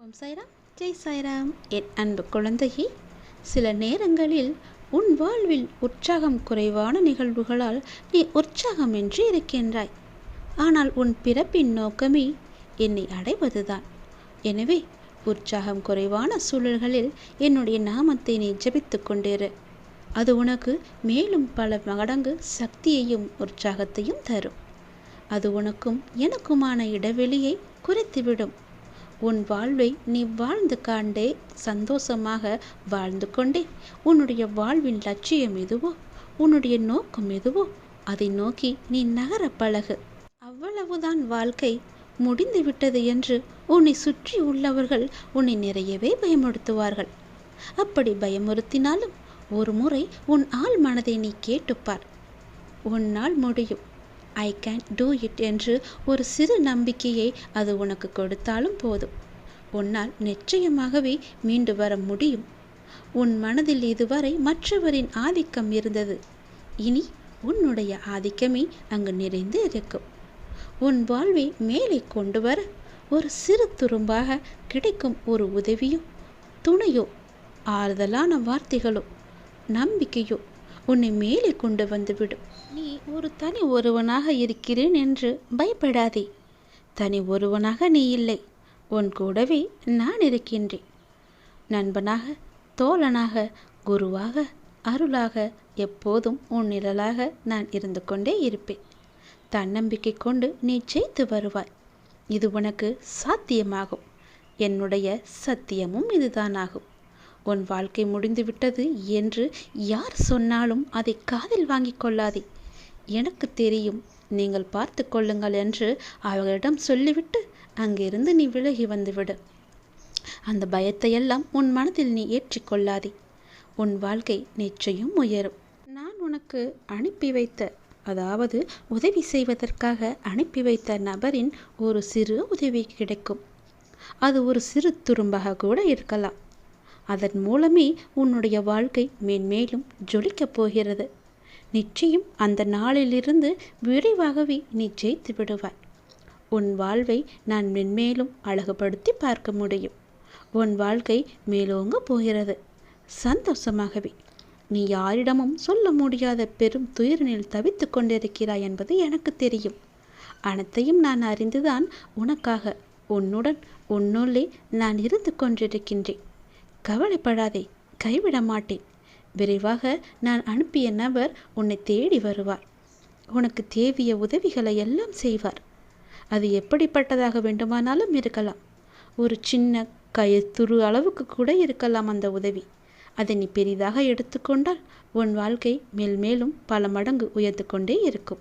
ஓம் சாய்ராம். ஜெய் சாய்ராம். என் அன்பு குழந்தையே சில நேரங்களில் உன் வாழ்வில் உற்சாகம் குறைவான நிகழ்வுகளால் நீ உற்சாகமின்றி இருக்கின்றாய். ஆனால் உன் பிறப்பின் நோக்கமே என்னை அடைவதுதான். எனவே உற்சாகம் குறைவான சூழல்களில் என்னுடைய நாமத்தை நீ ஜபித்து கொண்டிரு. அது உனக்கு மேலும் பல மடங்கு சக்தியையும் உற்சாகத்தையும் தரும். அது உனக்கும் எனக்குமான இடைவெளியை குறைத்துவிடும். உன் வாழ்வை நீ வாழ்ந்து காண்டே சந்தோஷமாக வாழ்ந்து கொண்டே. உன்னுடைய வாழ்வின் லட்சியம் எதுவோ உன்னுடைய நோக்கம் எதுவோ அதை நோக்கி நீ நகர பழகு. அவ்வளவுதான் வாழ்க்கை முடிந்து விட்டது என்று உன்னை சுற்றி உள்ளவர்கள் உன்னை நிறையவே பயமுறுத்துவார்கள். அப்படி பயமுறுத்தினாலும் ஒரு முறை உன் ஆள் மனதை நீ கேட்டுப்பார். உன்னால் முடியும். ஐ கேன் டூ இட் என்று ஒரு சிறு நம்பிக்கையை அது உனக்கு கொடுத்தாலும் போதும். உன்னால் நிச்சயமாகவே மீண்டு வர முடியும். உன் மனதில் இதுவரை மற்றவரின் ஆதிக்கம் இருந்தது. இனி உன்னுடைய ஆதிக்கமே அங்கு நிறைந்து இருக்கும். உன் வாழ்வை மேலே கொண்டு வர ஒரு சிறு துரும்பாக கிடைக்கும் ஒரு உதவியோ துணையோ ஆறுதலான வார்த்தைகளோ நம்பிக்கையோ உன்னை மேலே கொண்டு வந்துவிடும் நீ ஒரு தனி ஒருவனாக இருக்கிறேன் என்று பயப்படாதே. தனி ஒருவனாக நீ இல்லை. உன் கூடவே நான் இருக்கின்றேன். நண்பனாக தோழனாக குருவாக அருளாக எப்போதும் உன் நிழலாக நான் இருந்து கொண்டே இருப்பேன். தன்னம்பிக்கை கொண்டு நீ ஜெயித்து வருவாய். இது உனக்கு சாத்தியமாகும். என்னுடைய சத்தியமும் இதுதான் ஆகும் உன் வாழ்க்கை முடிந்துவிட்டது என்று யார் சொன்னாலும் அதை காதில் வாங்கிக் கொள்ளாதே. எனக்கு தெரியும் நீங்கள் பார்த்து கொள்ளுங்கள் என்று அவர்களிடம் சொல்லிவிட்டு அங்கிருந்து நீ விலகி வந்துவிடு. அந்த பயத்தையெல்லாம் உன் மனதில் நீ ஏற்றிக்கொள்ளாதே உன் வாழ்க்கை நிச்சயம் உயரும். நான் உனக்கு அனுப்பி வைத்த அதாவது உதவி செய்வதற்காக அனுப்பி வைத்த நபரின் ஒரு சிறு உதவி கிடைக்கும். அது ஒரு சிறு துரும்பாக கூட இருக்கலாம். அதன் மூலமே உன்னுடைய வாழ்க்கை மேன்மேலும் ஜொலிக்கப் போகிறது. நிச்சயம் அந்த நாளிலிருந்து விரைவாகவே நீ ஜெயித்து விடுவாய். உன் வாழ்வை நான் மென்மேலும் அழகுபடுத்தி பார்க்க முடியும். உன் வாழ்க்கை மேலோங்க போகிறது. சந்தோஷமாகவே. நீ யாரிடமும் சொல்ல முடியாத பெரும் துயரினில் தவித்து கொண்டிருக்கிறாய் என்பது எனக்கு தெரியும். அனைத்தையும் நான் அறிந்துதான் உனக்காக உன்னுடன் உன்னுள்ளே நான் இருந்து கொண்டிருக்கின்றேன். கவலைப்படாதே கைவிட மாட்டேன் விரைவாக நான் அனுப்பிய நபர் உன்னை தேடி வருவார். உனக்கு தேவிய உதவிகளை எல்லாம் செய்வார். அது எப்படிப்பட்டதாக வேண்டுமானாலும் இருக்கலாம். ஒரு சின்ன கயத்துரு அளவுக்கு கூட இருக்கலாம் அந்த உதவி. அதை நீ பெரிதாக எடுத்துக்கொண்டால் உன் வாழ்க்கை மேல் மேலும் பல மடங்கு உயர்ந்து கொண்டே இருக்கும்.